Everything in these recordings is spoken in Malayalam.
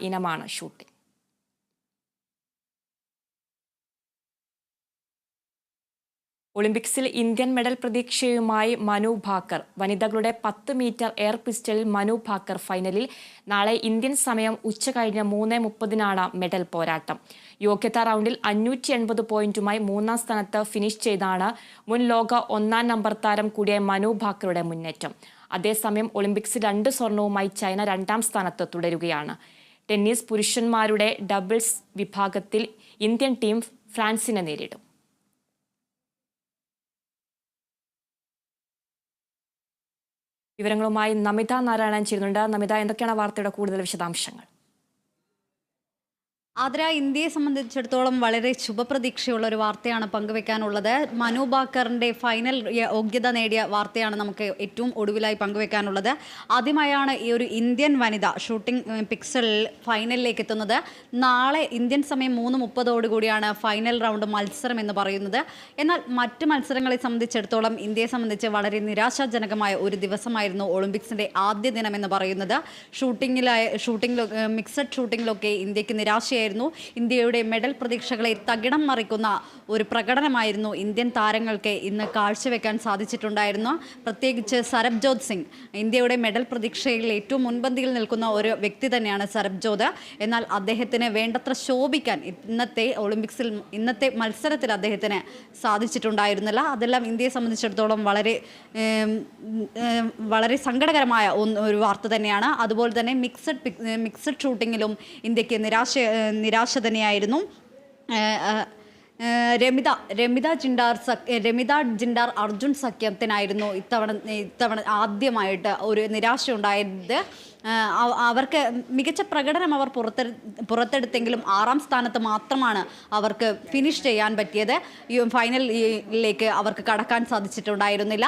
ഇനമാണ് ഷൂട്ടിംഗ്. ഒളിമ്പിക്സിൽ ഇന്ത്യൻ മെഡൽ പ്രതീക്ഷയുമായി മനു ഭാക്കർ. വനിതകളുടെ പത്ത് മീറ്റർ എയർ പിസ്റ്റളിൽ മനു ഭാക്കർ ഫൈനലിൽ നാളെ ഇന്ത്യൻ സമയം ഉച്ച കഴിഞ്ഞ് മൂന്ന് മുപ്പതിനാണ് മെഡൽ പോരാട്ടം. യോഗ്യതാ റൗണ്ടിൽ അഞ്ഞൂറ്റി എൺപത് പോയിന്റുമായി മൂന്നാം സ്ഥാനത്ത് ഫിനിഷ് ചെയ്താണ് മുൻ ലോക ഒന്നാം നമ്പർ താരം കൂടിയ മനു ഭാക്കറുടെ മുന്നേറ്റം. അതേസമയം ഒളിമ്പിക്സിൽ രണ്ട് സ്വർണവുമായി ചൈന രണ്ടാം സ്ഥാനത്ത് തുടരുകയാണ്. ടെന്നീസ് പുരുഷന്മാരുടെ ഡബിൾസ് വിഭാഗത്തിൽ ഇന്ത്യൻ ടീം ഫ്രാൻസിനെ നേരിടും. വിവരങ്ങളുമായി നമിത നാരായണൻ ചേരുന്നുണ്ട്. നമിത എന്തൊക്കെയാണ് വാർത്തയുടെ കൂടുതൽ വിശദാംശങ്ങൾ? ആതിര ഇന്ത്യയെ സംബന്ധിച്ചിടത്തോളം വളരെ ശുഭപ്രതീക്ഷയുള്ള ഒരു വാർത്തയാണ് പങ്കുവെക്കാനുള്ളത്. മനു ബാക്കറിന്റെ ഫൈനൽ യോഗ്യത നേടിയ വാർത്തയാണ് നമുക്ക് ഏറ്റവും ഒടുവിലായി പങ്കുവെക്കാനുള്ളത്. ആദ്യമായാണ് ഈ ഒരു ഇന്ത്യൻ വനിത ഷൂട്ടിംഗ് പിക്സലിൽ ഫൈനലിലേക്ക് എത്തുന്നത്. നാളെ ഇന്ത്യൻ സമയം മൂന്ന് മുപ്പതോടുകൂടിയാണ് ഫൈനൽ റൗണ്ട് മത്സരം എന്ന് പറയുന്നത്. എന്നാൽ മറ്റ് മത്സരങ്ങളെ സംബന്ധിച്ചിടത്തോളം ഇന്ത്യയെ സംബന്ധിച്ച് വളരെ നിരാശാജനകമായ ഒരു ദിവസമായിരുന്നു ഒളിമ്പിക്സിന്റെ ആദ്യ ദിനം എന്ന് പറയുന്നത്. ഷൂട്ടിങ്ങിലായ ഷൂട്ടിംഗ് മിക്സഡ് ഷൂട്ടിങ്ങിലൊക്കെ ഇന്ത്യയ്ക്ക് നിരാശയായിരുന്നു ഇന്ത്യയുടെ മെഡൽ പ്രതീക്ഷകളെ തകിടം മറിക്കുന്ന ഒരു പ്രകടനമായിരുന്നു ഇന്ത്യൻ താരങ്ങൾക്ക് ഇന്ന് കാഴ്ചവെക്കാൻ സാധിച്ചിട്ടുണ്ടായിരുന്നു പ്രത്യേകിച്ച് സരബ്ജോത് സിംഗ്. ഇന്ത്യയുടെ മെഡൽ പ്രതീക്ഷയിൽ ഏറ്റവും മുൻപന്തിയിൽ നിൽക്കുന്ന ഒരു വ്യക്തി തന്നെയാണ് സരബ്ജോത്. എന്നാൽ അദ്ദേഹത്തിന് വേണ്ടത്ര ശോഭിക്കാൻ ഇന്നത്തെ ഒളിമ്പിക്സിൽ ഇന്നത്തെ മത്സരത്തിൽ അദ്ദേഹത്തിന് സാധിച്ചിട്ടുണ്ടായിരുന്നില്ല. അതെല്ലാം ഇന്ത്യയെ സംബന്ധിച്ചിടത്തോളം വളരെ വളരെ സങ്കടകരമായ ഒരു വാർത്ത തന്നെയാണ്. അതുപോലെ തന്നെ മിക്സഡ് മിക്സഡ് ഷൂട്ടിങ്ങിലും ഇന്ത്യയ്ക്ക് നിരാശ നിരാശ തന്നെയായിരുന്നു രമിത രമിത ജിണ്ടാർ സഖ്യ രമിത ജിണ്ടാർ അർജുൻ സഖ്യത്തിനായിരുന്നു ഇത്തവണ ഇത്തവണ ആദ്യമായിട്ട് ഒരു നിരാശ ഉണ്ടായത് അവർക്ക് മികച്ച പ്രകടനം അവർ പുറത്തെ പുറത്തെടുത്തെങ്കിലും ആറാം സ്ഥാനത്ത് മാത്രമാണ് അവർക്ക് ഫിനിഷ് ചെയ്യാൻ പറ്റിയത്. ഫൈനലിലേക്ക് അവർക്ക് കടക്കാൻ സാധിച്ചിട്ടുണ്ടായിരുന്നില്ല.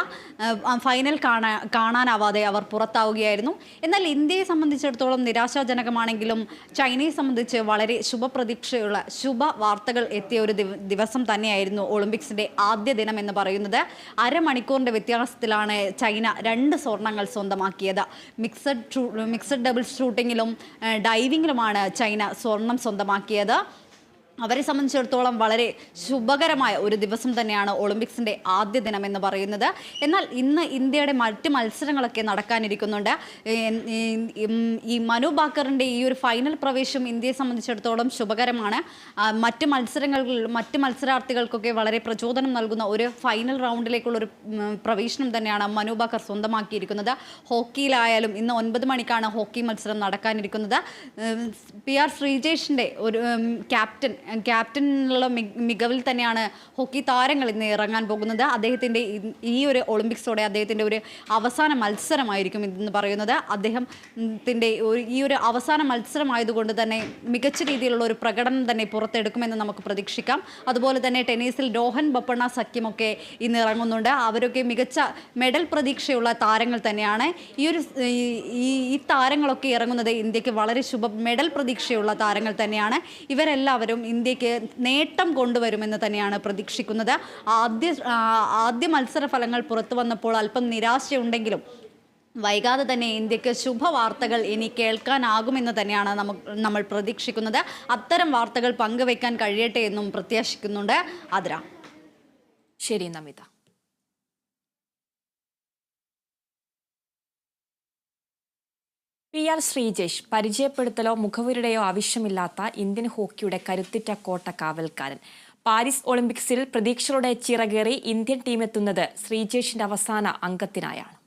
ഫൈനൽ കാണാ കാണാനാവാതെ അവർ പുറത്താവുകയായിരുന്നു. എന്നാൽ ഇന്ത്യയെ സംബന്ധിച്ചിടത്തോളം നിരാശാജനകമാണെങ്കിലും ചൈനയെ സംബന്ധിച്ച് വളരെ ശുഭപ്രതീക്ഷയുള്ള ശുഭ വാർത്തകൾ എത്തിയ ഒരു ദിവസം തന്നെയായിരുന്നു ഒളിമ്പിക്സിന്റെ ആദ്യ ദിനം എന്ന് പറയുന്നത്. അരമണിക്കൂറിന്റെ വ്യത്യാസത്തിലാണ് ചൈന രണ്ട് സ്വർണങ്ങൾ സ്വന്തമാക്കിയത്. മിക്സഡ് മിക്സഡ് ഡബിൾ ഷൂട്ടിങ്ങിലും ഡൈവിങ്ങിലുമാണ് ചൈന സ്വർണം സ്വന്തമാക്കിയത്. അവരെ സംബന്ധിച്ചിടത്തോളം വളരെ ശുഭകരമായ ഒരു ദിവസം തന്നെയാണ് ഒളിമ്പിക്സിന്റെ ആദ്യ ദിനം എന്ന് പറയുന്നത്. എന്നാൽ ഇന്ന് ഇന്ത്യയുടെ മറ്റ് മത്സരങ്ങളൊക്കെ നടക്കാനിരിക്കുന്നുണ്ട്. ഈ- മനു ബാക്കറിന്റെ ഈ ഒരു ഫൈനൽ പ്രവേശം ഇന്ത്യയെ സംബന്ധിച്ചിടത്തോളം ശുഭകരമാണ്. മറ്റ് മത്സരങ്ങളിൽ മറ്റ് മത്സരാർത്ഥികൾക്കൊക്കെ വളരെ പ്രചോദനം നൽകുന്ന ഒരു ഫൈനൽ റൗണ്ടിലേക്കുള്ള ഒരു പ്രവേശനം തന്നെയാണ് മനു ബാക്കർ സ്വന്തമാക്കിയിരിക്കുന്നത്. ഹോക്കിയിലായാലും ഇന്ന് ഒൻപത് മണിക്കാണ് ഹോക്കി മത്സരം നടക്കാനിരിക്കുന്നത്. പി ആർ ശ്രീജേഷിന്റെ ഒരു ക്യാപ്റ്റൻ ക്യാപ്റ്റനുള്ള മികവിൽ തന്നെയാണ് ഹോക്കി താരങ്ങൾ ഇന്ന് ഇറങ്ങാൻ പോകുന്നത്. അദ്ദേഹത്തിന്റെ ഈ- ഒരു ഒളിമ്പിക്സോടെ അദ്ദേഹത്തിന്റെ ഒരു അവസാന മത്സരമായിരിക്കും ഇതെന്ന് പറയുന്നത്. അദ്ദേഹത്തിന്റെ ഈ ഒരു അവസാന മത്സരമായതുകൊണ്ട് തന്നെ മികച്ച രീതിയിലുള്ള ഒരു പ്രകടനം തന്നെ പുറത്തെടുക്കുമെന്ന് നമുക്ക് പ്രതീക്ഷിക്കാം. അതുപോലെ തന്നെ ടെന്നീസിൽ രോഹൻ ബപ്പണ്ണ സഖ്യമൊക്കെ ഇന്ന് ഇറങ്ങുന്നുണ്ട്. അവരൊക്കെ മികച്ച മെഡൽ പ്രതീക്ഷയുള്ള താരങ്ങൾ തന്നെയാണ്. ഈ ഒരു ഈ- താരങ്ങളൊക്കെ ഇറങ്ങുന്നത് ഇന്ത്യയ്ക്ക് വളരെ ശുഭ മെഡൽ പ്രതീക്ഷയുള്ള താരങ്ങൾ തന്നെയാണ്. ഇവരെല്ലാവരും ഇന്ത്യയ്ക്ക് നേട്ടം കൊണ്ടുവരുമെന്ന് തന്നെയാണ് പ്രതീക്ഷിക്കുന്നത്. ആദ്യ ആദ്യ മത്സര ഫലങ്ങൾ പുറത്തു വന്നപ്പോൾ അല്പം നിരാശയുണ്ടെങ്കിലും വൈകാതെ തന്നെ ഇന്ത്യയ്ക്ക് ശുഭവാർത്തകൾ ഇനി കേൾക്കാനാകുമെന്ന് തന്നെയാണ് നമുക്ക് നമ്മൾ പ്രതീക്ഷിക്കുന്നത്. അത്തരം വാർത്തകൾ പങ്കുവയ്ക്കാൻ കഴിയട്ടെ എന്നും പ്രത്യാശിക്കുന്നുണ്ട്. അതിര ശരി നമിത. പി ആർ ശ്രീജേഷ് പരിചയപ്പെടുത്തലോ മുഖവുരുടെയോ ആവശ്യമില്ലാത്ത ഇന്ത്യൻ ഹോക്കിയുടെ കരുത്തിറ്റ കോട്ട കാവൽക്കാരൻ. പാരീസ് ഒളിമ്പിക്സിൽ പ്രതീക്ഷകളുടെ ചിറകേറി ഇന്ത്യൻ ടീമെത്തുന്നത് ശ്രീജേഷിന്റെ അവസാന അംഗത്തിനായാണ്.